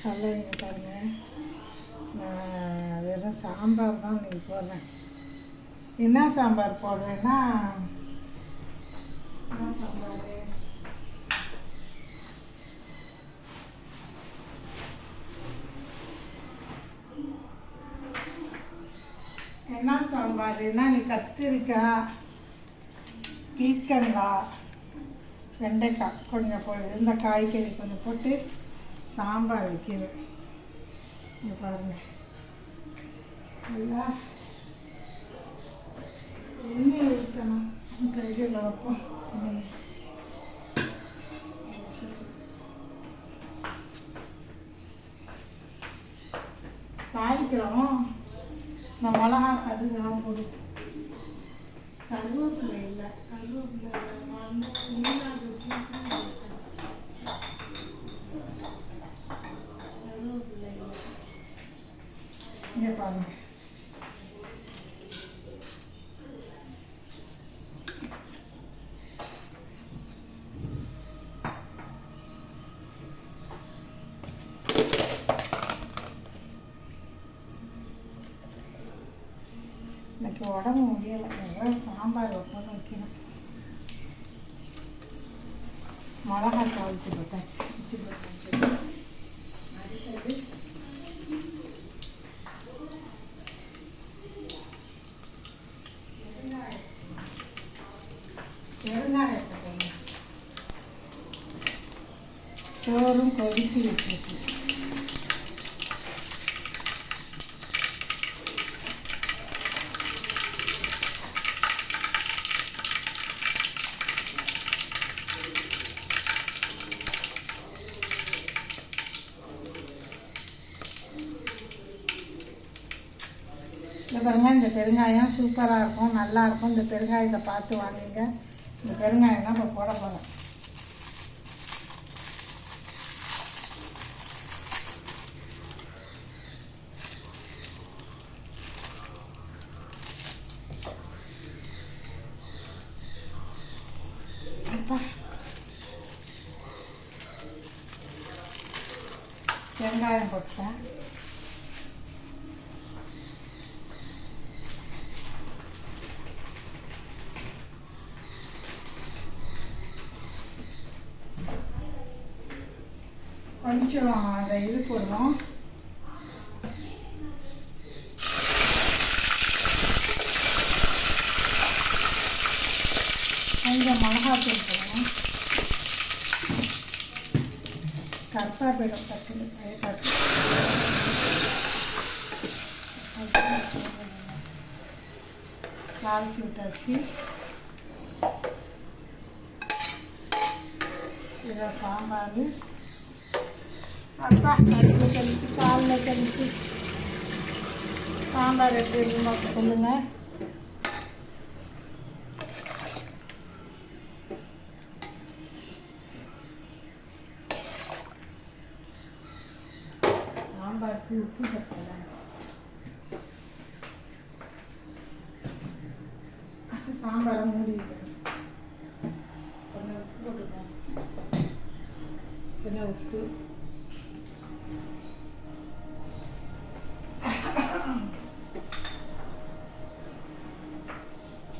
Hello இங்கே பாருங்கள் நான் வெறும் சாம்பார் தான் இன்னைக்கு போடுறேன். என்ன சாம்பார் போடுறேன்னா என்ன சாம்பார்? என்ன சாம்பார்னா நீ கத்திரிக்காய் பீக்கங்காய் வெண்டைக்காய் கொஞ்சம் போ இந்த காய்கறி கொஞ்சம் போட்டு சாம்பார் வைக்கிறேன் இங்கே பாருங்கள் நல்லா எண்ணெய் ஊற்றணும் கையில் வைப்போம். தாளிக்கிறோம் இந்த மிளகா அதுக்கெல்லாம் போடுவோம். கருவேப்பிலை இல்லை. கருவேப்பிலை வந்து மீனாது கருவேப்பிலை இல்லை இங்கே பாருங்க இன்னைக்கு உடம்பு முடியலை. எவ்வளோ சாம்பார் வைப்போம் வைக்கணும் மிளகாய் காய்ச்சி போட்டாச்சு வச்சு போட்டாச்சு அடுத்தது பெருங்காயம் போட்டேங்க சோறும் கொதிச்சு வச்சிருக்கு இந்த இந்த பெருங்காயம் சூப்பராக இருக்கும் நல்லா இருக்கும். இந்த பெருங்காயத்தை பார்த்து வாங்குங்க. இந்த பெருங்காயம் தான் இப்போ போட போகிறேன் அப்பா. வெங்காயம் போட்டேன் கொஞ்சம் அந்த இது போடுவோம் கொஞ்சம் மிளகாத்தூள் போடுவோம் கரெக்டாக போயிடும் பத்து பத்து தாளிச்சு விட்டாச்சு. இதை சாம்பார். அப்பா கறியில் கழிச்சு காலில் கழிச்சு. சாம்பார் எப்படி இருக்குமா சொல்லுங்கள் சாம்பாருக்கு உப்பு தப்பல சாம்பாரை மூடி கொஞ்சம் உப்பு போட்டுக்கோங்க. கொஞ்சம் உப்பு.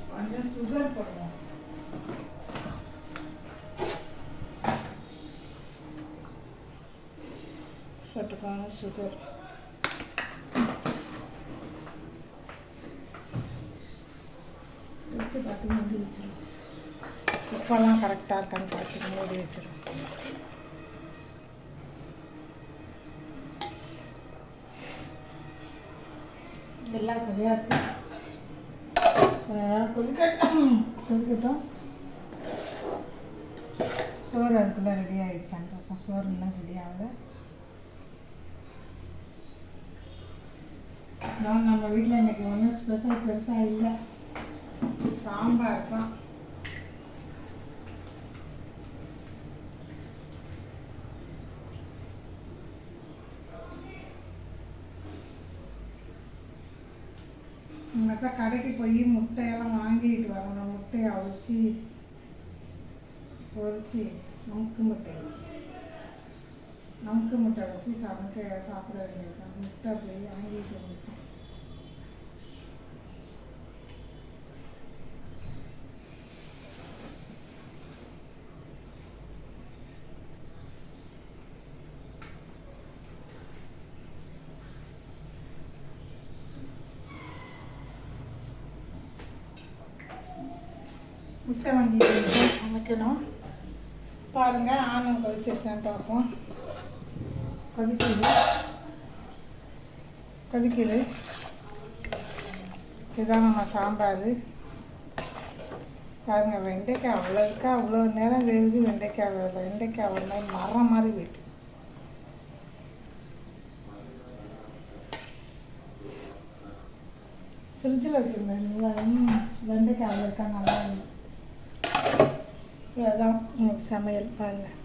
கொஞ்சம் சுகர் போடுவோம் சொட்டுக்கான சுகர் வச்சு பார்த்து மூடி வச்சிடும் உப்பெல்லாம் கரெக்டாக இருக்கான்னு பார்த்து மூடி வச்சிடும் எல்லாம் கதையாக இருக்கு. கொதிக்கட்டும் கொதிக்கட்டும் சோறு அதுக்குள்ளே ரெடி ஆகிடுச்சான்னு பார்ப்போம் சோறு இன்னும் ரெடி ஆகல. நம்ம வீட்டில் இன்னைக்கு ஒன்றும் ஸ்பெஷல் பெருசாக இல்லை. சாம்பார் தான். அடுத்த கடைக்கு போய் முட்டையெல்லாம் வாங்கிட்டு வரணும். முட்டையை அவிச்சு பொரிச்சு நமக்கு முட்டை. நமக்கு முட்டை வச்சு சமைக்க சாப்பிட வேண்டியது முட்டை போய் வாங்கிட்டு வந்துட்டேன் முட்டை வண்டி சமைக்கணும். பாருங்கள் ஆணம் கொதிச்சிருச்சான்னு பார்ப்போம். கொதிக்குது கொதிக்குது இதுதான் நம்ம சாம்பார். பாருங்கள் வெண்டைக்காய் அவ்வளோ இருக்கா அவ்வளோ நேரம் வேகுது வெண்டைக்காய் வேலை வெண்டைக்காய் ஒரு மாதிரி மரம் மாதிரி வீட்டு ஃப்ரிட்ஜில் வச்சுருந்தேன். வெண்டைக்காய் அவ்வளோ இருக்கா நல்லா இருந்தது இதுதான் இன்னைக்கு சமையல் பாருங்கள்